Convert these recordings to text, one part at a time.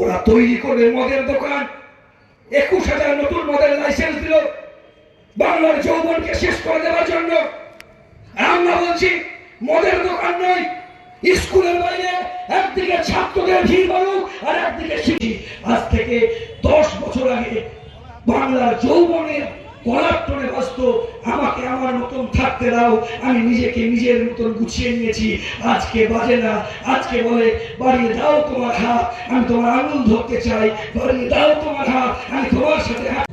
ওরা তৈরি করবে মদের দোকান। একুশ হাজার নতুন মদের লাইসেন্স দিল। বাংলার যৌবনকে শেষ করে দেওয়ার জন্য। আমরা বলছি, মদের দোকান নয়, স্কুলের বাইরে একদিকে ছাত্রদের ভিড় বাড়ুক আর একদিকে শিখি আজ থেকে দশ বছর আগে বাংলার যৌবনের ব্যস্ত। আমাকে আমার মতন থাকতে দাও। আমি নিজেকে নিজের মতন গুছিয়ে নিয়েছি। আজকে বাজে না। আজকে বলে, বাড়িয়ে দাও তোমার হাত। আমি তোমার আঙুল ধরতে চাই। বাড়িয়ে দাও তোমার হাত। আমি তোমার সাথে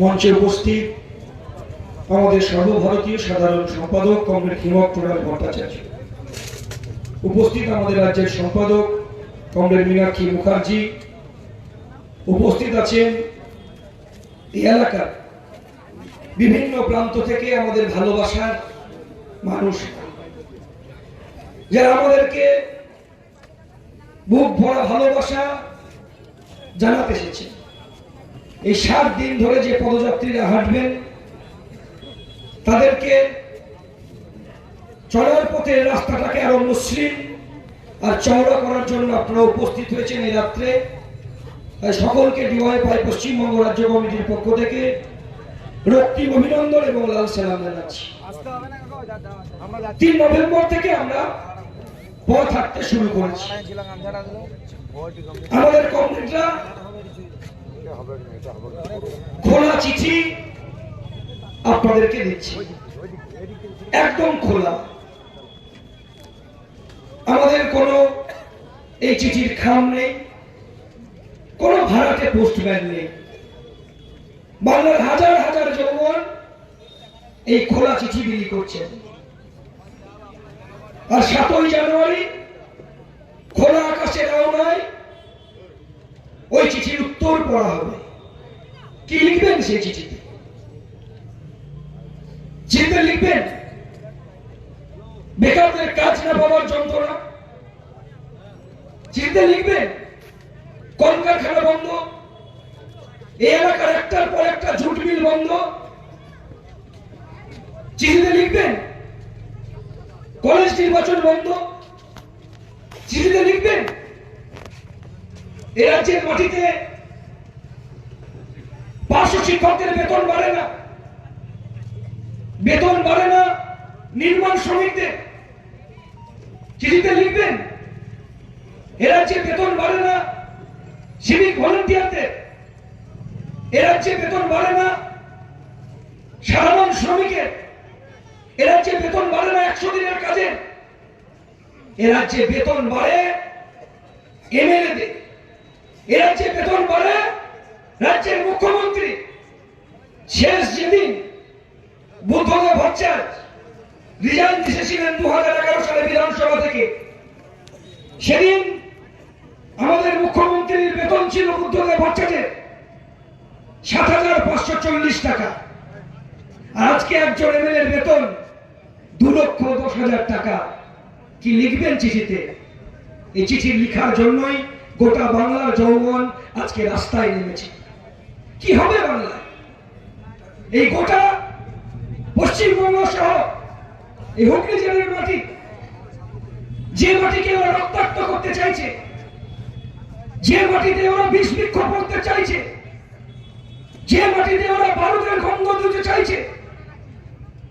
মঞ্চে উপস্থিত আমাদের সর্বভারতীয় সাধারণ সম্পাদক কংগ্রেস হিমক কুণাল ভট্টাচার্য। উপস্থিত আমাদের রাজ্যের সম্পাদক কমরেড মীনাক্ষী মুখার্জি, উপস্থিত আছেন এই এলাকার বিভিন্ন প্রান্ত থেকে আমাদের ভালোবাসার মানুষ। যারা আমাদেরকে বুক ভরা ভালোবাসা জানাতে এসেছে। এই সাত দিন ধরে যে পদযাত্রীরা হাঁটবেন, তাদেরকে চলার পথে রাস্তাটাকে আরও মসৃণ আর চওড়া করার জন্য আপনারা উপস্থিত হয়েছেন এই রাত্রে। সকলকে ডিওয়াইফাই পশ্চিমবঙ্গ রাজ্য কমিটির পক্ষ থেকে রক্তিম অভিনন্দন এবং লাল সালাম জানাচ্ছি। তিন নভেম্বর থেকে আমরা পথ হাঁটতে শুরু করেছি। আমাদের কমরেডরা খোলা চিঠি আপনাদেরকে দিচ্ছি। একদম খোলা। আমাদের কোনো এই চিঠির খাম নেই, কোনো ভাড়াটে পোস্টম্যান নেই। বাংলার হাজার হাজার যৌবন এই খোলা চিঠি বিলি করছেন আর সাতই জানুয়ারি খোলা আকাশে রওনায় ওই চিঠির উত্তর পড়া হবে। কি লিখবেন সেই চিঠিতে? চিঠিতে লিখবেন বেকারদের কাজ না পাওয়ার যন্ত্রণা। চিঠিতে লিখবে? কলকারখানা বন্ধ। এই এলাকার একটার পর একটা জুট মিল বন্ধ। চিঠিতে লিখবেন কলেজ নির্বাচন বন্ধ। চিঠিতে লিখবেন এ রাজ্যের মাটিতে পার্শ্ব শিক্ষকদের বেতন বাড়ে না। বেতন বাড়ে না নির্মাণ শ্রমিকদের। চিঠিতে লিখবেন, এ রাজ্যে বেতন বাড়ে না সিভিক ভলেন্টিয়ারদের এ রাজ্যে বেতন বাড়ে না, সাধারণ শ্রমিকের, এ রাজ্যে বেতন বাড়ে না একশো দিনের কাজে এ রাজ্যে বেতন বাড়ে এমএলএদের, এ রাজ্যে বেতন বাড়ে রাজ্যের মুখ্যমন্ত্রী, শেষ যেদিন বুদ্ধদেব ভট্টাচার্য রিজাইন দিয়েছিলেন দু হাজার এগারো সালে বিধানসভা থেকে। সেদিন আমাদের মুখ্যমন্ত্রীর বেতন ছিল বুদ্ধদেব ভট্টাচার্যের সাত হাজার পাঁচশো চল্লিশ টাকা। আজকে একজন এমএলএর বেতন দু লক্ষ দশ হাজার টাকা। কি লিখবেন চিঠিতে? এই চিঠি লিখার জন্যই গোটা বাংলার যৌবন আজকে রাস্তায় নেমেছে। কি হবে বাংলায়? এই গোটা পশ্চিমবঙ্গ সহ এই হুগলি জেলার মাটি, যে মাটিকে ওরা রক্তাক্ত করতে চাইছে, যে মাটিতে ওরা বিষ বিক্ষোভ করতে চাইছে, যে মাটিতে ওরা ভারতের গন্ধ দিতে চাইছে,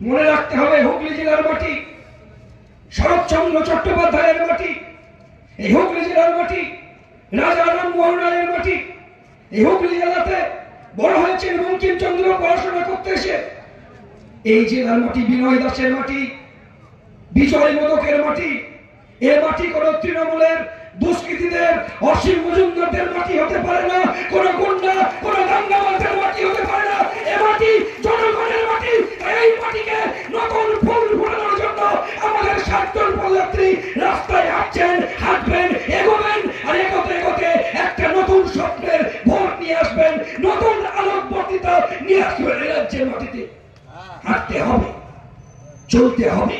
মনে রাখতে হবে হুগলি জেলার মাটি, শরৎচন্দ্র চট্টোপাধ্যায়ের মাটি, এই হুগলি জেলার মাটি, রাজা রামমোহন রায়ের মাটি, এই হুগলি জেলাতে বড় হয়েছেন বঙ্কিমচন্দ্র পড়াশোনা করতে এসে, এই জেলার মাটি বিনয় দাসের মাটি বিজয় মোদকের মাটি। এ মাটি কোন তৃণমূলের দুষ্কৃতীদের, অসীম মজুমদারদের মাটি হতে পারে না, কোন গুন্ডা, কোন দাঙ্গাবাজদের মাটি হতে পারে না। এ মাটি জনগণের মাটি। এই মাটিকে নতুন ফুল ফোটানোর জন্য আমাদের সাতজন পদযাত্রী রাস্তায় হাঁটছেন, হাঁটবেন, এগোবেন, আর এগোতে এগোতে একটা নতুন স্বপ্নের ভোট নিয়ে আসবেন, নতুন আলোক বর্তিতা নিয়ে আসবেন রাজ্যের মাটিতে। হাঁটতে হবে, চলতে হবে।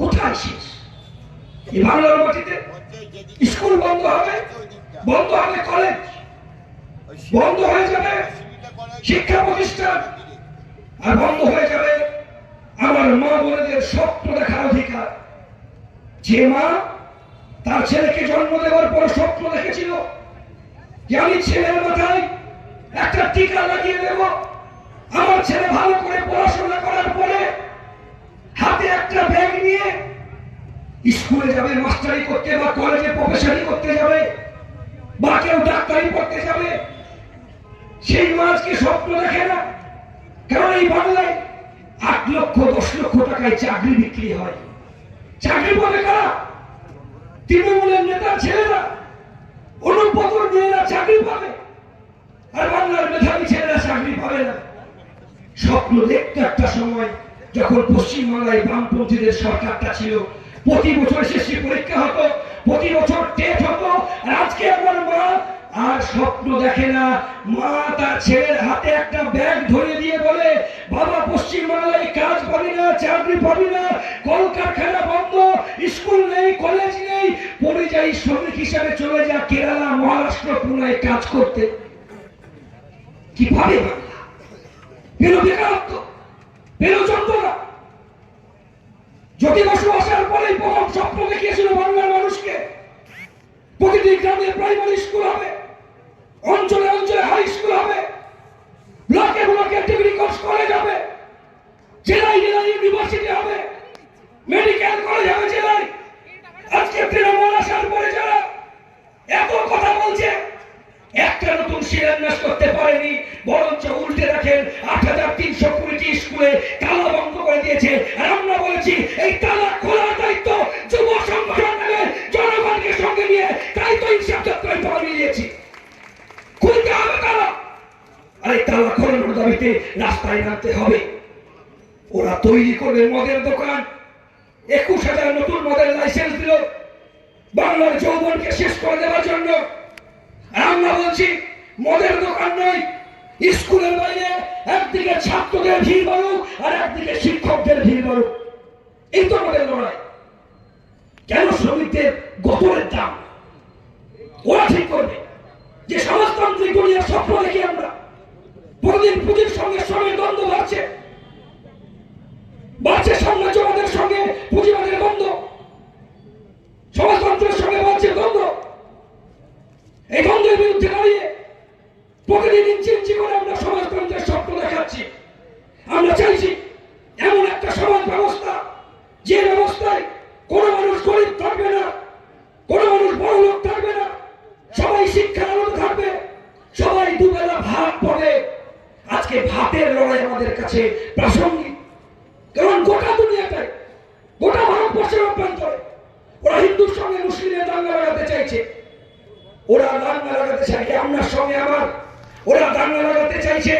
কোথায় শেষ? এই বাংলার মাটিতে? স্কুল বন্ধ হবে? বন্ধ হবে কলেজ বন্ধ হয়ে যাবে শিক্ষা প্রতিষ্ঠান? আর বন্ধ হয়ে যাবে আমার আমাদের স্বপ্ন দেখার অধিকার। যে মা তার ছেলেকে জন্ম দেওয়ার পর স্বপ্ন দেখেছিল, যে আমি ছেলের মাথায় একটা টিকা লাগিয়ে দেব। আমার ছেলে ভালো করে পড়াশোনা করার পরে হাতে একটা ব্যাগ নিয়ে স্কুলে যাবে মাস্টারি করতে বা কলেজে প্রফেসরি করতে যাবে, বা কেউ ডাক্তারি পড়তে যাবে, সেই মা আজকে স্বপ্ন দেখে না। কারণ এই বাংলায় আট লক্ষ, দশ লক্ষ টাকায় চাকরি বিক্রি হয়। চাকরি পাবে কারা? তৃণমূলের নেতার ছেলেরা অনুপতর মেয়েরা চাকরি পাবে, আর বাংলার মেধাবী ছেলেরা চাকরি পাবে না। স্বপ্ন দেখতে একটা সময় যখন পশ্চিমবাংলায় বামপন্থীদের সরকারটা ছিল, প্রতি বছর শেষে পরীক্ষা হতো, প্রতি বছর টেট হতো, আজকে আমার মা আর স্বপ্ন দেখে না। মা তার ছেলের হাতে একটা ব্যাগ ধরে দিয়ে বলে, বাবা, পশ্চিমবাংলায় কাজ পাবি না, চাকরি পাবি না, কলকারখানা বন্ধ, স্কুল নেই কলেজ নেই, পরিযায়ী শ্রমিক হিসাবে চলে যা কেরালা, মহারাষ্ট্র, পুনায় কাজ করতে। কি কীভাবে বাংলা? পেল বেকারত্ব পেল যন্ত্রণা জ্যোতি বসু আসার পরেই প্রথম স্বপ্ন দেখিয়েছিল বাংলার মানুষকে। প্রতিটি গ্রামে প্রাইমারি স্কুল হবে, অঞ্চলে অঞ্চলে হাই স্কুল হবে, ব্লকে ব্লকে ডিগ্রি কোর্স কলেজ হবে, জেলায় জেলায় ইউনিভার্সিটি হবে, মেডিকেল কলেজ হবে জেলায়। আজকে তৃণমূল আসার পরে যারা এত কথা বলছে, একটা নতুন শিলান্যাস করতে পারেনি বরঞ্চ উল্টে রাখেন আট হাজার তিনশো কুড়িটি স্কুলে তালা বন্ধ করে দিয়েছে। আর আমরা বলেছি, এই তালা খোলার দায়িত্ব যুব সংগঠন নেবে জনগণকে সঙ্গে নিয়ে, তাই তো ইনসাফ যাত্রায় পা মিলিয়েছি খুলতে হবে তালা। আর তালা খোলানোর দাবিতে রাস্তায় নামতে হবে। ওরা তৈরি করবে মদের দোকান। একুশ হাজার নতুন মদের লাইসেন্স দিল। বাংলার যৌবনকে শেষ করে দেওয়ার জন্য। আমরা বলছি, মদের দোকান নয় স্কুলের বাইরে একদিকে ছাত্রদের ভিড় বাড়ুক আর একদিকে শিক্ষকদের ভিড় বাড়ুক। এই তো আমাদের লড়াই। কেন শ্রমিকদের গোপনের দাম? ওরা ঠিক করবে। যে সমাজতান্ত্রিক দুনিয়ার স্বপ্ন দেখি আমরা। প্রতিদিন পুঁজির সঙ্গে সঙ্গে দ্বন্দ্ব বাড়ছে বাড়ছে সাম্রাজ্যবাদের সঙ্গে পুঁজিবাদের দ্বন্দ্ব সমাজতন্ত্রের সঙ্গে বাড়ছে দ্বন্দ্ব এই দ্বন্দ্বের বিরুদ্ধে দাঁড়িয়ে প্রতিদিন ইঞ্চি ইঞ্চি করে আমরা সমাজতন্ত্রের স্বপ্ন দেখাচ্ছি আমরা চাইছি এমন একটা সমাজ ব্যবস্থা যে ব্যবস্থায় কোনো মানুষ গরিব থাকবে না কোনো মানুষ বড় লোক থাকবে না সবাই শিক্ষার আলো থাকবে সবাই দুবেলা ভাত পাবে আজকে ভাতের লড়াই আমাদের কাছে প্রাসঙ্গিক। কারণ গোটা দুনিয়াতে, গোটা ভারতবর্ষের অভ্যন্তরে ওরা হিন্দুর সঙ্গে মুসলিমের দাঙ্গা লাগাতে চাইছে। ওরা দাঙ্গা লাগাতে চাইছে আপনার সঙ্গে আমার। ওরা দাঙ্গা লাগাতে চাইছে।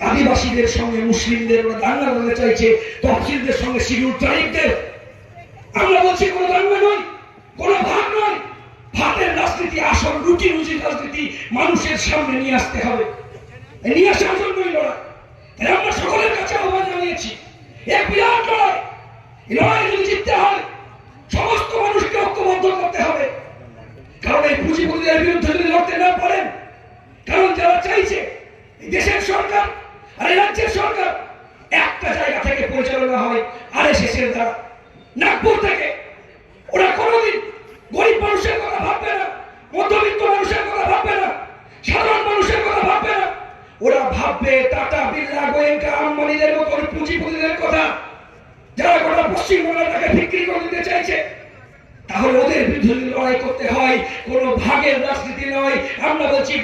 আদিবাসীদের সঙ্গে মুসলিমদের ওরা দাঙ্গা লাগাতে চাইছে, তফসিলদের সঙ্গে শিডিউল ট্রাইবদের। আমরা বলছি, কোনো দাঙ্গা নয়, কোনো ভাগ নয়। ভাতের রাজনীতি, আসল রুটি রুজির রাজনীতি মানুষের সামনে নিয়ে আসতে হবে। নিয়ে আসার জন্যই লড়াই তাই আমরা সকলের কাছে আহ্বান জানিয়েছি। এক বিরাট লড়াই। লড়াই যদি জিততে হয়, সমস্ত মানুষকে ঐক্যবদ্ধ করতে হবে। কারণ এই পুঁজিপতিদের বিরুদ্ধে যদি লড়তে না পারেন, কারণ যারা চাইছে দেশের সরকার আর এই রাজ্যের সরকার, একটা জায়গা থেকে পরিচালনা হয় আর এসেছেন দ্বারা। নাগপুর থেকে ওরা কোনোদিন গরিব মানুষের কথা ভাববে না মধ্যবিত্ত মানুষের কথা ভাববে না সাধারণ মানুষের কথা ভাববে না ওরা ভাববে টাটা বিড়লা গোয়েঙ্কা আম্বানিদের মতন পুঁজিপতিদের কথা যারা গোটা পশ্চিমবাংলাটাকে বিক্রি করে দিতে চাইছে তাহলে ওদের বিরুদ্ধে যদি লড়াই করতে হয় কোন ভাগের রাজনীতি নয়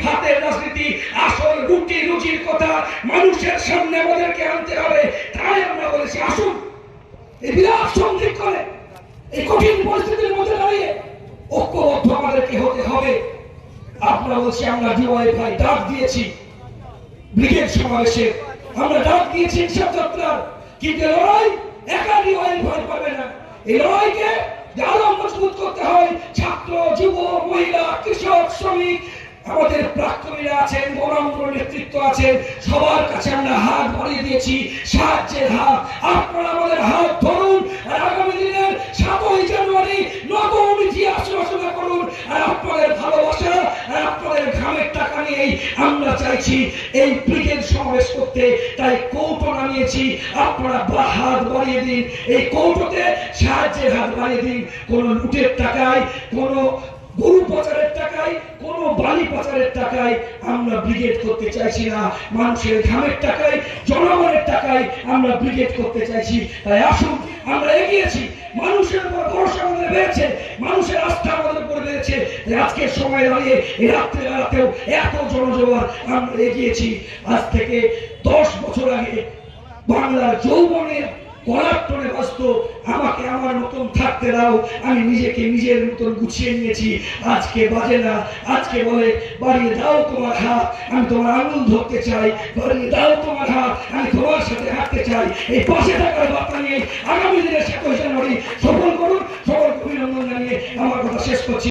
ভাতের রাজনীতি, আসল রুটি রুচির কথা মানুষের সামনে আমাদেরকে আনতে হবে। তাই আমরা বলেছি, আসুন। এই বিরাট সন্ধি করে, এই কঠিন পরিস্থিতির মধ্যে দাঁড়িয়ে ঐক্যবদ্ধ আমাদেরকে হতে হবে। আপনারা বলছি, আমরা ডিওয়াইফাই ডাক দিয়েছি। ব্রিগেড সমাবেশে আমরা ডাক দিয়েছি ইনসাফ কিন্তু লড়াই একা ডিওয়াইফাই পাবে না। এই লড়াইকে আরও মজবুত করতে হয়। ছাত্র, যুব, মহিলা, কৃষক, শ্রমিক আমাদের প্রাক্তনীরা আছেন গৌরাঙ্গ নেতৃত্ব আছেন, সবার কাছে আমরা হাত বাড়িয়ে দিয়েছি, সাহায্যের হাত। আপনারা আমাদের হাত ধরুন আর আগামী দিনের সাতই জানুয়ারি নতুন ইতিহাস রচনা করুন। আর আপনাদের ভালোবাসা আর আপনাদের ঘামের টাকা নিয়ে নিয়েই আমরা চাইছি এই ব্রিগেড সমাবেশ করতে। তাই কৌটো নামিয়েছি। আপনারা হাত বাড়িয়ে দিন। এই কৌটোতে সাহায্যের হাত বাড়িয়ে দিন। কোন লুটের টাকায়, কোন গরু পাচারের টাকায় বালি পাচারের টাকায় আমরা ব্রিগেড করতে চাইছি না, মানুষের ঘামের টাকায়, জনগণের টাকায় আমরা ব্রিগেড করতে চাইছি। তাই আসুন, আমরা এগিয়েছি। মানুষের উপর ভরসা আমাদের বেড়েছে, মানুষের আস্থা আমাদের উপর যে আজকের সময় দাঁড়িয়ে রাত্রে বেলাতেও এত জনজোয়ার আমরা এগিয়েছি। আজ থেকে দশ বছর আগে বাংলার যৌবনের কলাটনে ব্যস্ত আমাকে আমার মতন থাকতে দাও, আমি নিজেকে নিজের মতন গুছিয়ে নিয়েছি। আজকে বাজে না, আজকে বলে, বাড়িয়ে দাও তোমার হাত, আমি তোমার আঙুল ধরতে চাই, বাড়িয়ে দাও তোমার হাত, আমি তোমার সাথে হাঁটতে চাই। এই পাশে থাকার বার্তা নিয়ে আগামী দিনে সাতাশ জানুয়ারি সফল করুন সকলকে অভিনন্দন জানিয়ে আমার কথা শেষ করছি।